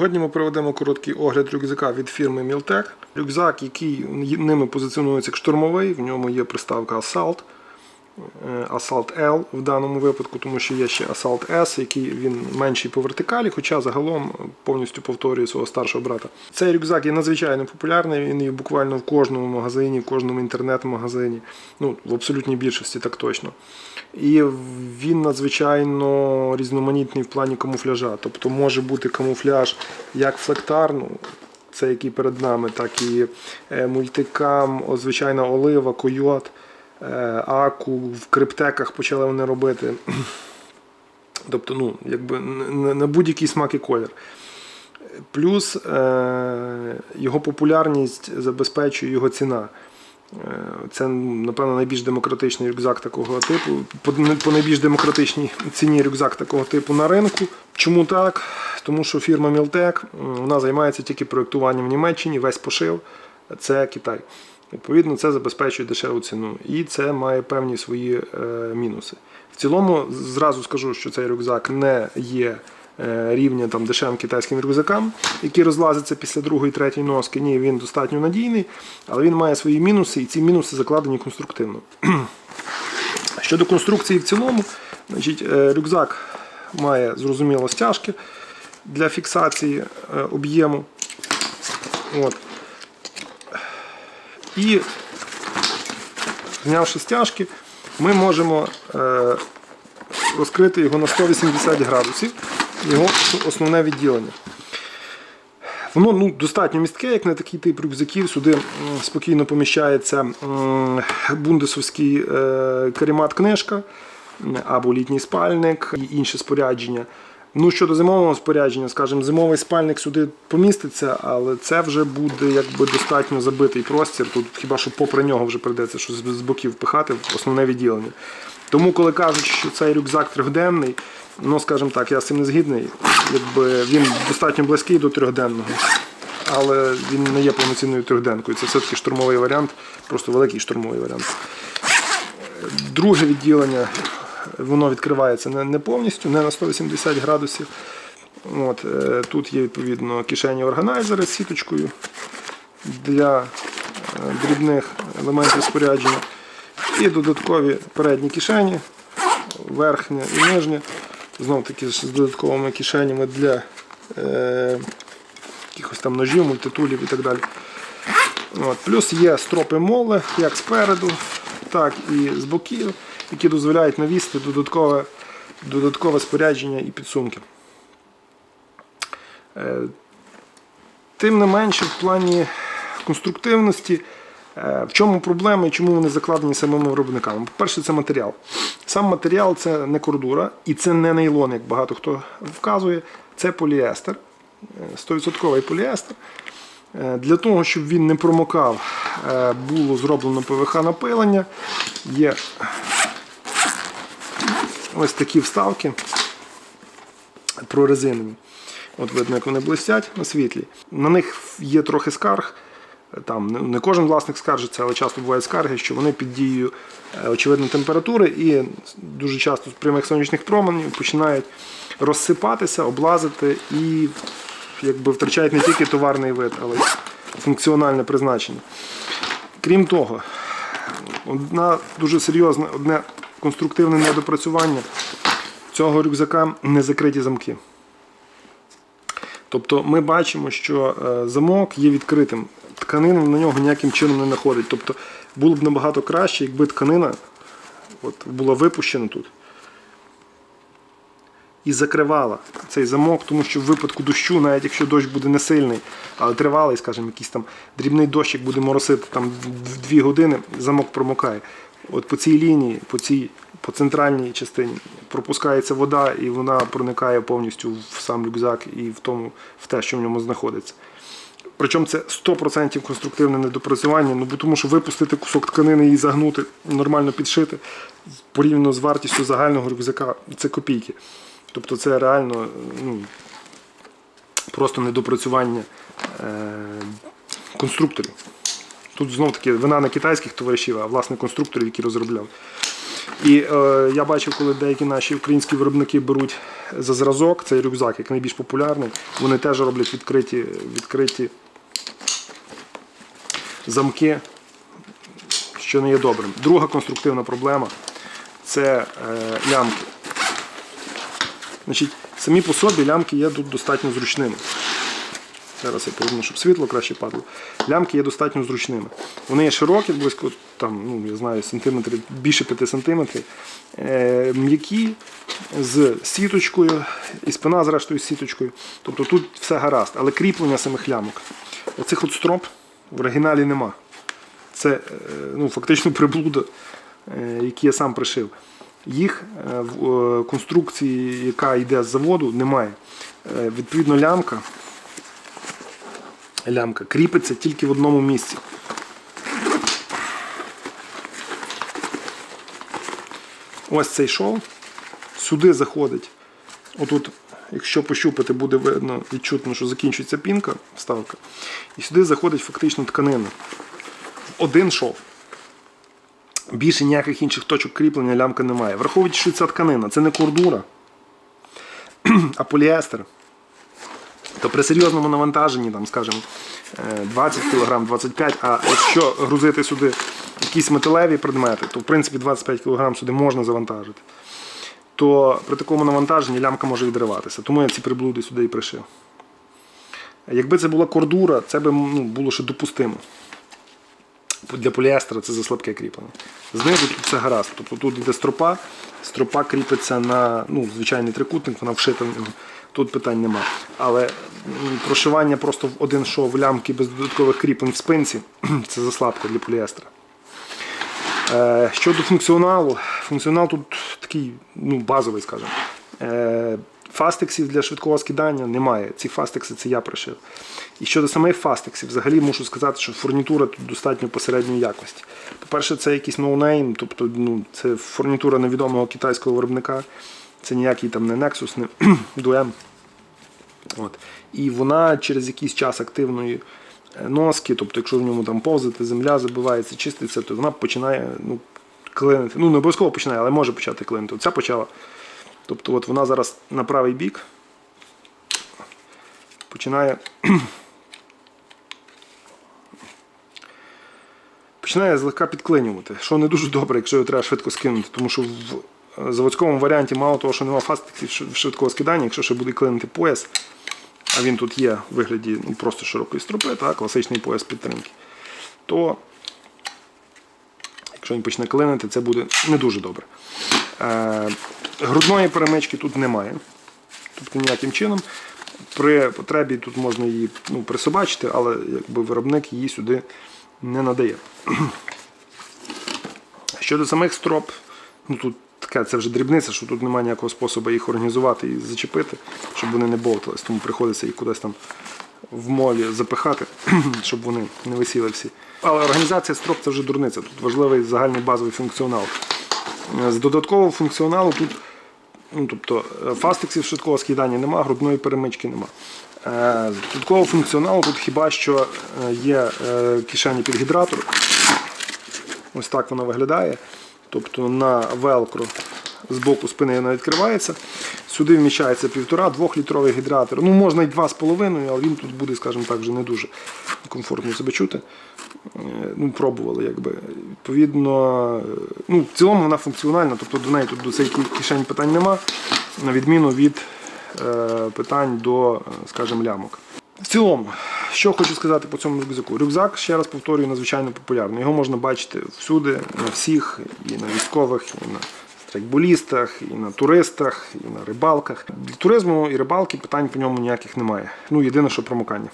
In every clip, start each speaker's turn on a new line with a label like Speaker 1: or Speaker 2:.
Speaker 1: Сьогодні ми проведемо короткий огляд рюкзака від фірми Мілтек. Рюкзак, який ними позиціонується як штурмовий, в ньому є приставка Assault. Е, Assault L в даному випадку, тому що є ще Assault S, який він менший по вертикалі, хоча загалом повністю повторює свого старшого брата. Цей рюкзак є надзвичайно популярний, він є буквально в кожному магазині, в кожному інтернет-магазині, ну в абсолютній більшості так точно. І він надзвичайно різноманітний в плані камуфляжа. Тобто може бути камуфляж як флектар, ну, це який перед нами, так і е, мультикам, звичайна олива, койот, аку. В криптеках почали вони робити. Тобто, ну, якби на- будь-який смак і колір. Плюс е, його популярність забезпечує його ціна. Е, Це, напевно, найбільш демократичний рюкзак такого типу. По, по найбільш демократичній ціні рюкзак такого типу на ринку. Чому так? Тому що фірма Мілтек вона займається тільки проєктуванням в Німеччині, весь пошив це Китай. Відповідно, це забезпечує дешеву ціну. І це має певні свої е, мінуси. В цілому, зразу скажу, що цей рюкзак не є е, рівня там, дешевим китайським рюкзакам, які розлазяться після другої, третьої носки. Ні, він достатньо надійний, але він має свої мінуси, і ці мінуси закладені конструктивно. Щодо конструкції в цілому, значить, е, рюкзак має зрозуміло стяжки для фіксації об'єму. От. І знявши стяжки, ми можемо е, розкрити його на 180 градусів, його основне відділення. Воно ну, достатньо містке, як на такий тип рюкзаків. Сюди спокійно поміщається бундесовський е, каремат книжка або літній спальник і інше спорядження. Ну, щодо зимового спорядження, скажімо, зимовий спальник сюди поміститься, але це вже буде якби достатньо забитий простір. Тут хіба що попри нього вже прийдеться щось з боків пихати в основне відділення. Тому, коли кажуть, що цей рюкзак трьохденний, ну скажімо так, я з цим не згідний. Якби він достатньо близький до трьохденного, але він не є повноцінною трьохденкою. Це все-таки штурмовий варіант, просто великий штурмовий варіант. Друге відділення воно відкривається не, повністю, не на 180 градусів. От, е, тут є відповідно кишені органайзери з сіточкою для е, дрібних елементів спорядження. І додаткові передні кишені, верхня і нижня. Знов таки з додатковими кишенями для е, якихось там ножів, мультитулів і так далі. От. Плюс є стропи моли як спереду, так і з боків, які дозволяють навісти додаткове, додаткове спорядження і підсумки. Е, Тим не менше, в плані конструктивності, е, в чому проблема і чому вони закладені самими виробниками? По-перше, це матеріал. Сам матеріал це не кордура і це не нейлон, як багато хто вказує, це поліестер, е, 100% поліестер. Е, Для того, щоб він не промокав, було зроблено ПВХ напилення. Є ось такі вставки прорезинені. От видно, як вони блистять на світлі. На них є трохи скарг. Там не- кожен власник скаржиться, але часто бувають скарги, що вони під дією е, очевидно температури і дуже часто з прямих сонячних променів починають розсипатися, облазити і якби втрачають не тільки товарний вид, але й функціональне призначення. Крім того, одна дуже серйозне, одне конструктивне недопрацювання цього рюкзака не закриті замки. Тобто ми бачимо, що е, замок є відкритим. Тканина на нього ніяким чином не находить. Тобто було б набагато краще, якби тканина от, була випущена тут і закривала цей замок, тому що в випадку дощу, навіть якщо дощ буде не сильний, але тривалий, скажімо, якийсь там дрібний дощик буде моросити там в 2 години, замок промокає. От по цій лінії, по цій по центральній частині пропускається вода, і вона проникає повністю в сам рюкзак і в тому, в те, що в ньому знаходиться. Причому це 100% конструктивне недопрацювання, ну бо тому що випустити кусок тканини і загнути, нормально підшити порівняно з вартістю загального рюкзака це копійки. Тобто це реально ну, просто недопрацювання е, конструкторів. Тут знов таки вина не китайських товаришів, а власне конструкторів, які розробляли. І е, я бачив, коли деякі наші українські виробники беруть за зразок цей рюкзак, як найбільш популярний, вони теж роблять відкриті, відкриті замки, що не є добрим. Друга конструктивна проблема це е, лямки. Значить, самі по собі лямки є тут достатньо зручними. Зараз я поверну, щоб світло краще падало. Лямки є достатньо зручними. Вони є широкі, близько там, ну, я знаю, сантиметрів, більше 5 сантиметрів. Е, м'які з сіточкою, і спина, зрештою, з сіточкою. Тобто тут все гаразд, але кріплення самих лямок. Оцих от строп в оригіналі нема. Це е, ну, фактично приблуда, е, які я сам пришив. Їх е, в е, конструкції, яка йде з заводу, немає. Е, Відповідно, лямка лямка кріпиться тільки в одному місці. Ось цей шов. Сюди заходить. Отут, якщо пощупати, буде видно, відчутно, що закінчується пінка, вставка. І сюди заходить фактично тканина. Один шов. Більше ніяких інших точок кріплення лямка немає. Враховуючи, що ця тканина, це не кордура, а поліестер то при серйозному навантаженні, там, скажімо, е, 20 кг, 25 а якщо грузити сюди якісь металеві предмети, то в принципі 25 кг сюди можна завантажити, то при такому навантаженні лямка може відриватися. Тому я ці приблуди сюди і пришив. Якби це була кордура, це б ну, було ще допустимо. Для поліестера це за слабке кріплення. Знизу тут все гаразд. Тобто тут йде стропа, стропа кріпиться на ну, звичайний трикутник, вона вшита в нього. Тут питань нема. Але прошивання просто в один шов лямки без додаткових кріплень в спинці це заслабко для поліестера. Е, щодо функціоналу, функціонал тут такий ну, базовий, скажімо. Е, фастексів для швидкого скидання немає. Ці фастекси це я пришив. І щодо самих фастексів, взагалі мушу сказати, що фурнітура тут достатньо посередньої якості. По-перше, це якийсь ноунейм, тобто ну, це фурнітура невідомого китайського виробника. Це ніякий там не Nexus, не Duem. От. І вона через якийсь час активної е, носки, тобто, якщо в ньому там повзати, земля забивається, чиститься, то вона починає ну, клинити. Ну, не обов'язково починає, але може почати клинити. Оця почала. Тобто от вона зараз на правий бік починає. Починає злегка підклинювати, що не дуже добре, якщо його треба швидко скинути, тому що в е, заводському варіанті мало того, що немає фастексів швидкого скидання, якщо ще буде клинити пояс, а він тут є в вигляді ну, просто широкої стропи, так, класичний пояс підтримки, то якщо він почне клинити, це буде не дуже добре. Е, грудної перемички тут немає. Тобто ніяким чином. При потребі тут можна її ну, присобачити, але якби виробник її сюди не надає. Щодо самих строп, ну тут таке це вже дрібниця, що тут немає ніякого способу їх організувати і зачепити, щоб вони не болтались, тому приходиться їх кудись там в молі запихати, щоб вони не висіли всі. Але організація строп це вже дурниця. Тут важливий загальний базовий функціонал. З додаткового функціоналу тут ну, тобто, е, фастексів швидкого скидання нема, грудної перемички нема. Е, З додаткового функціоналу тут хіба що е, є кишені під гідратор. Ось так вона виглядає. Тобто на велкро з боку спини вона відкривається. Сюди вміщається 1,5-2 літровий гідратор. Ну, можна і 2,5, але він тут буде, скажімо так, вже не дуже комфортно себе чути. Е, Ну, пробували, якби. Відповідно, ну, в цілому вона функціональна, тобто до неї тут до цієї кишень питань нема, на відміну від е, питань до, е, скажімо, лямок. В цілому, що хочу сказати по цьому рюкзаку. Рюкзак, ще раз повторюю, надзвичайно популярний. Його можна бачити всюди, на всіх, і на військових, і на страйкболістах, і на туристах, і на рибалках. Для туризму і рибалки питань по ньому ніяких немає. Ну, єдине, що промокання.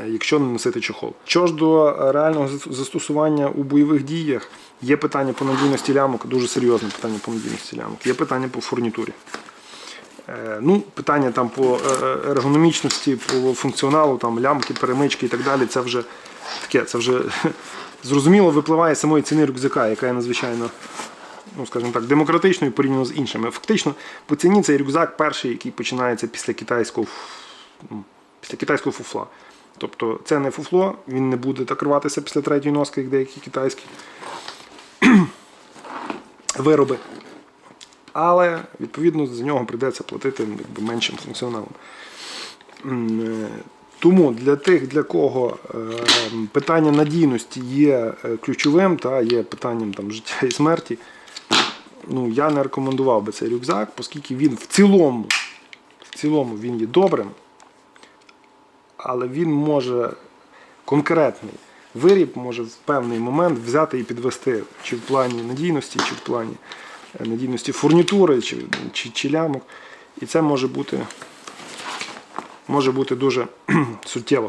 Speaker 1: Е, Якщо не носити чохол. Що ж до реального застосування у бойових діях, є питання по надійності лямок, дуже серйозне питання по надійності лямок, є питання по фурнітурі. Е, Ну, питання там по е, ергономічності, по функціоналу, там лямки, перемички і так далі, це вже таке, це вже зрозуміло випливає з самої ціни рюкзака, яка є надзвичайно, ну скажімо так, демократичною порівняно з іншими. Фактично, по ціні цей рюкзак перший, який починається після китайського, ну, після китайського фуфла. Тобто це не фуфло, він не буде так рватися після третьої носки, як деякі китайські. вироби. Але відповідно за нього прийдеться платити якби, меншим функціоналом. Е, Тому для тих, для кого е, питання надійності є е, ключовим, та є питанням там, життя і смерті, ну, я не рекомендував би цей рюкзак, оскільки він в цілому, в цілому він є добрим, але він може конкретний виріб може в певний момент взяти і підвести чи в плані надійності, чи в плані надійності фурнітури, чи, чи, чи лямок. І це може бути, може бути дуже суттєво.